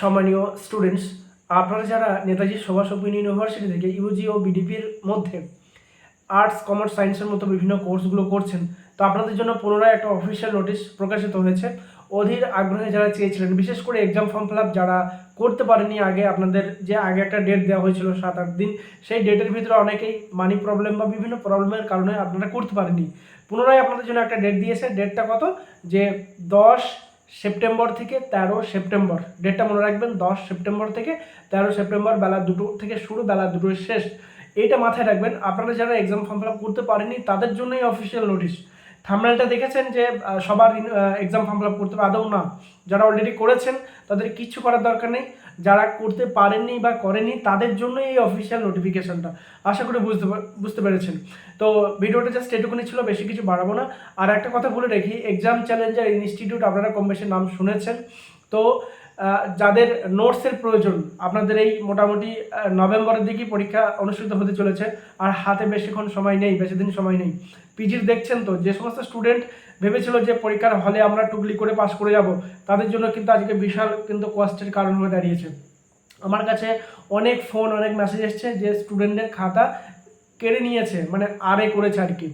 সম্মানীয় স্টুডেন্টস আপনারা যারা নেতাজি ওপেন ইউনিভার্সিটি থেকে ইউজি ও বিডিপির মধ্যে আর্টস কমার্স সায়েন্সের মতো বিভিন্ন কোর্সগুলো করছেন, তো আপনাদের জন্য পুনরায় একটা অফিসিয়াল নোটিশ প্রকাশিত হয়েছে। অধীর আগ্রহে যারা চেয়েছিলেন, বিশেষ করে এক্সাম ফর্ম ফিল যারা করতে পারেনি আগে, আপনাদের যে আগে একটা ডেট দেওয়া হয়েছিল সাত আট দিন, সেই ডেটের ভিতরে অনেকেই মানি প্রবলেম বা বিভিন্ন প্রবলেমের কারণে আপনারা করতে পারেনি পুনরায় আপনাদের জন্য একটা ডেট দিয়েছে। ডেটটা কত? যে দশ সেপ্টেম্বর থেকে তেরো সেপ্টেম্বর। ডেটটা মনে রাখবেন, দশ সেপ্টেম্বর থেকে তেরো সেপ্টেম্বর, বেলা দুটো থেকে শুরু, বেলা দুটোর শেষ। এইটা মাথায় রাখবেন, আপনারা যারা এক্সাম ফর্ম ফিল আপ করতে পারেনি তাদের জন্যই অফিসিয়াল নোটিশ থামনেলটা দেখেছেন যে সবার এক্সাম ফর্ম ফিল আপ করতে পারে আদৌ না। যারা অলরেডি করেছেন, তাদের কিচ্ছু করার দরকার নেই। যারা করতে পারেননি বা করেননি, তাদের জন্য এই অফিসিয়াল নোটিফিকেশনটা আশা করি বুঝতে বুঝতে পেরেছেন। তো ভিডিওটা জাস্ট এটুকুনি ছিল, বেশি কিছু বাড়াবো না। আর একটা কথা বলে রেখি এক্সাম চ্যালেঞ্জার ইনস্টিটিউট আপনারা কম বেশি নাম শুনেছেন। তো যাদের নোটসের প্রয়োজন, আপনাদের এই মোটামুটি নভেম্বরের দিকেই পরীক্ষা অনুষ্ঠিত হতে চলেছে, আর হাতে বেশিক্ষণ সময় নেই, বেশি দিন সময় নেই। পিজির দেখছেন তো, যে সমস্ত স্টুডেন্ট ভেবেছিল যে পরীক্ষার হলে আমরা টুকলি করে পাস করে যাব, তাদের জন্য কিন্তু আজকে বিশাল কিন্তু কষ্টের কারণ হয়ে দাঁড়িয়েছে। আমার কাছে অনেক ফোন অনেক মেসেজ এসছে যে স্টুডেন্টদের খাতা কেড়ে নিয়েছে মানে আরে করেছে আর কি।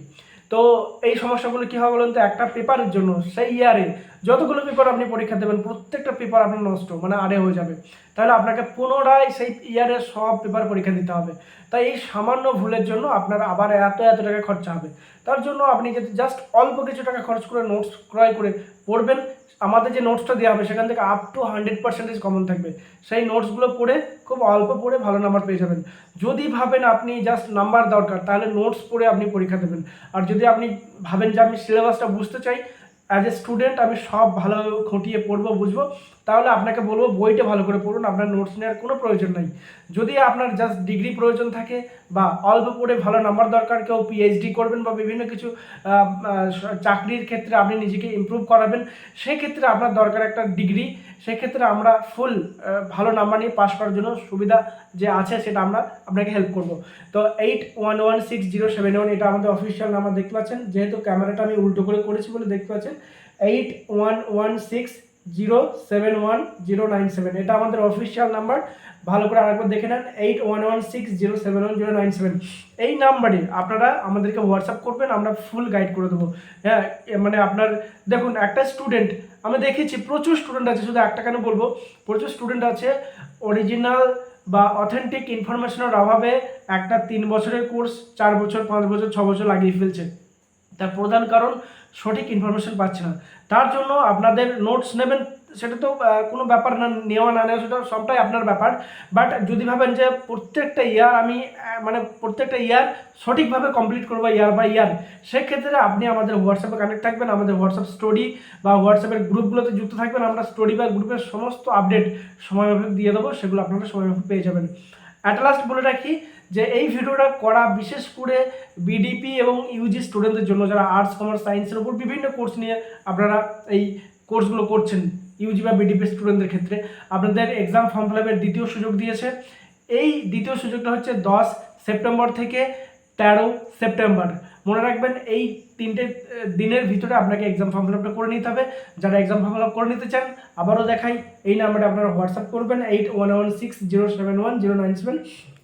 তো এই সমস্যাগুলো কী হবে বলুন তো? একটা পেপারের জন্য, সেই ইয়ারে যতগুলো পেপার আপনি পরীক্ষা দেবেন, প্রত্যেকটা পেপার আপনার নষ্ট মানে আরে হয়ে যাবে। তাহলে আপনাকে পুনরায় সেই ইয়ারের সব পেপার পরীক্ষা দিতে হবে। তাই এই সামান্য ভুলের জন্য আপনার আবার এত এত টাকা খরচা হবে। তার জন্য আপনি যদি জাস্ট অল্প কিছু টাকা খরচ করে নোটস ক্রয় করে পড়বেন, আমাদের যে নোটসটা দেওয়া হবে, সেখান থেকে up to hundred percentage common থাকবে। সেই নোটসগুলো পড়ে খুব অল্প পড়ে ভালো নাম্বার পেয়ে যাবেন। যদি ভাবেন আপনি জাস্ট নাম্বার দরকার, তাহলে নোটস পড়ে আপনি পরীক্ষা দেবেন। আর যদি আপনি ভাবেন যে আমি সিলেবাসটা বুঝতে চাই অ্যাজ এ স্টুডেন্ট আমি সব ভালো খুঁটিয়ে পড়ব, বুঝব? তাহলে আপনাকে বলব, বইটা ভালো করে পড়ুন, আপনার নোটস নেওয়ার কোনো প্রয়োজন নাই। যদি আপনার জাস্ট ডিগ্রি প্রয়োজন থাকে বা অল্প পড়ে ভালো নাম্বার দরকার, কেউ পিএইচডি করবেন বা বিভিন্ন কিছু চাকরির ক্ষেত্রে আপনি নিজেকে ইমপ্রুভ করাবেন, সেক্ষেত্রে আপনার দরকার একটা ডিগ্রি সেক্ষেত্রে আমরা ফুল ভালো নাম্বার নিয়ে পাস করার জন্য সুবিধা যে আছে সেটা আমরা আপনাকে হেল্প করব। তো eight one one six zero seven one এটা আমাদের অফিসিয়াল নাম্বার দেখতে পাচ্ছেন। যেহেতু ক্যামেরাটা আমি উল্টো করে করেছি বলে দেখতে পাচ্ছেন eight one one six zero seven one zero nine seven এটা আমাদের অফিসিয়াল নাম্বার ভালো করে আরেকবার দেখে নেন eight one one six zero seven one zero nine seven এই নাম্বারে আপনারা আমাদেরকে হোয়াটসঅ্যাপ করবেন, আমরা ফুল গাইড করে দেবো। হ্যাঁ মানে আপনার, দেখুন, একটা স্টুডেন্ট আমি দেখেছি প্রচুর স্টুডেন্ট আছে, শুধু একটা কেন বলব? প্রচুর স্টুডেন্ট আছে অরিজিনাল বা অথেন্টিক ইনফরমেশনের অভাবে একটা তিন বছরের কোর্স চার বছর, পাঁচ বছর, ছ বছর লাগিয়ে ফেলছে। তার প্রধান কারণ সঠিক ইনফরমেশন পাচ্ছে না। তার জন্য আপনাদের নোটস নেবেন, সেটা তো কোনো ব্যাপার না, নেওয়া না নেওয়া, সেটা সবটাই আপনার ব্যাপার। বাট যদি ভাবেন যে প্রত্যেকটা ইয়ার আমি মানে প্রত্যেকটা ইয়ার সঠিকভাবে কমপ্লিট করব ইয়ার বাই ইয়ার সেক্ষেত্রে আপনি আমাদের হোয়াটসঅ্যাপে কানেক্ট থাকবেন, আমাদের হোয়াটসঅ্যাপ স্টোরি বা হোয়াটসঅ্যাপের গ্রুপগুলোতে যুক্ত থাকবেন, আমরা স্টোরি বা গ্রুপের সমস্ত আপডেট সময়মাফিক দিয়ে দেবো, সেগুলো আপনারা সময়মাফিক পেয়ে যাবেন। অ্যাট লাস্ট বলে রাখি যে এই ভিডিওটা করা বিশেষ করে বিডিপি এবং ইউজি স্টুডেন্টদের জন্য, যারা আর্টস কমার্স সায়েন্সের উপর বিভিন্ন কোর্স নিয়ে আপনারা এই কোর্সগুলো করছেন ইউজি বা বিডিপি স্টুডেন্টদের ক্ষেত্রে, আপনাদের এক্সাম ফর্ম ফিল দ্বিতীয় সুযোগ দিয়েছে। এই দ্বিতীয় সুযোগটা হচ্ছে দশ সেপ্টেম্বর থেকে তেরো সেপ্টেম্বর। মনে রাখবেন, এই তিনটে দিনের ভিতরে আপনাকে এক্সাম ফর্ম ফিল করে নিতে হবে। যারা এক্সাম ফর্ম ফিল করে নিতে চান, আবারও দেখাই এই নাম্বারে আপনারা হোয়াটসঅ্যাপ করবেন, eight one one six zero seven one zero nine seven.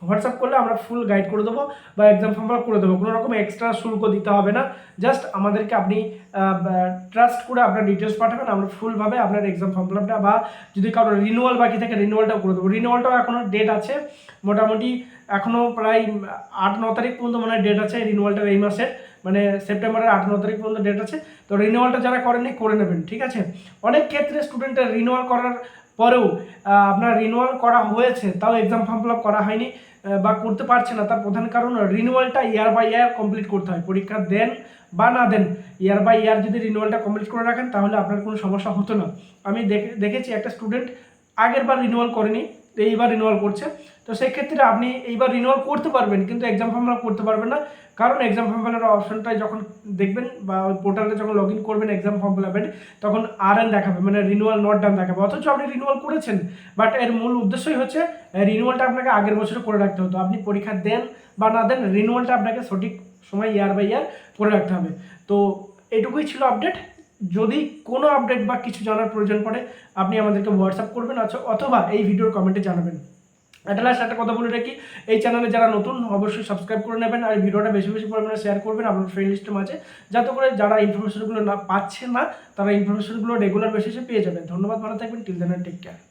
WhatsApp করলে আমরা ফুল গাইড করে দেবো বা এক্সাম ফর্ম করে দেবো। কোনো রকম এক্সট্রা শুল্ক দিতে হবে না। জাস্ট আমাদেরকে আপনি ট্রাস্ট করে আপনার ডিটেলস পাঠাবেন, আমরা ফুলভাবে আপনার এক্সাম ফর্ম ফিলআপটা বা যদি কারও রিনুয়াল বাকি থাকে রিনিউয়ালটাও করে দেবো। রিনুয়ালটাও এখনও ডেট আছে। মোটামুটি এখনও প্রায় আট, ন তারিখ পর্যন্ত মনে হয় ডেট আছে রিনিউয়ালটার এই মাসের। মানে সেপ্টেম্বরের ন তারিখ পর্যন্ত ডেট আছে। তো রিনিউয়ালটা যারা করেননি, করে নেবেন, ঠিক আছে? অনেক ক্ষেত্রে স্টুডেন্টের রিনিউয়াল করার পরেও আপনার রিনিউয়াল করা হয়েছে, তাও এক্সাম ফর্ম ফিল করা হয়নি বা করতে পারছে না। তার প্রধান কারণ রিনিউয়ালটা ইয়ার বাই ইয়ার কমপ্লিট করতে হয়। পরীক্ষা দেন বা না দেন ইয়ার বাই ইয়ার যদি রিনিউয়ালটা কমপ্লিট করে রাখেন, তাহলে আপনার কোনো সমস্যা হতো না। আমি দেখে, দেখেছি একটা স্টুডেন্ট আগের বার রিনিউয়াল করেনি তো এইবার রিনিউয়াল করছে। তো সেই ক্ষেত্রে আপনি এইবার রিনিউয়াল করতে পারবেন, কিন্তু এক্সাম ফর্ম করতে পারবেন না। কারণ এক্সাম ফর্ম ফিলার অপশনটাই যখন দেখবেন বা পোর্টালে যখন লগ ইন করবেন এক্সাম ফর্ম ফিলাপের তখন আর এন দেখাবে মানে রিনিউয়াল নট ডান দেখাবে। অথচ আপনি রিনিউয়াল করেছেন বাট এর মূল উদ্দেশ্যই হচ্ছে রিনিউয়ালটা আপনাকে আগের বছরে করে রাখতে হতো আপনি পরীক্ষা দেন বা না দেন রিনিউয়ালটা আপনাকে সঠিক সময় ইয়ার বাই ইয়ার করে রাখতে হবে। তো এটুকুই ছিল আপডেট যদি কোনো আপডেট বা কিছু জানার প্রয়োজন পড়ে, আপনি আমাদেরকে হোয়াটসঅ্যাপ করবেন আচ্ছা অথবা এই ভিডিওর কমেন্টে জানাবেন। একটা লাস্ট একটা কথা বলে রাখি, এই চ্যানেলে যারা নতুন, অবশ্যই সাবস্ক্রাইব করে নেবেন আর ভিডিওটা বেশি বেশি পরিমাণে শেয়ার করবেন আপনার ফ্রেন্ড লিস্টের মাঝে, যাতে করে যারা ইনফরমেশনগুলো না পাচ্ছে না, তারা ইনফরমেশনগুলো রেগুলার বেসিসে পেয়ে যাবেন ধন্যবাদ, ভালো থাকবেন টিল দেন টেক কেয়ার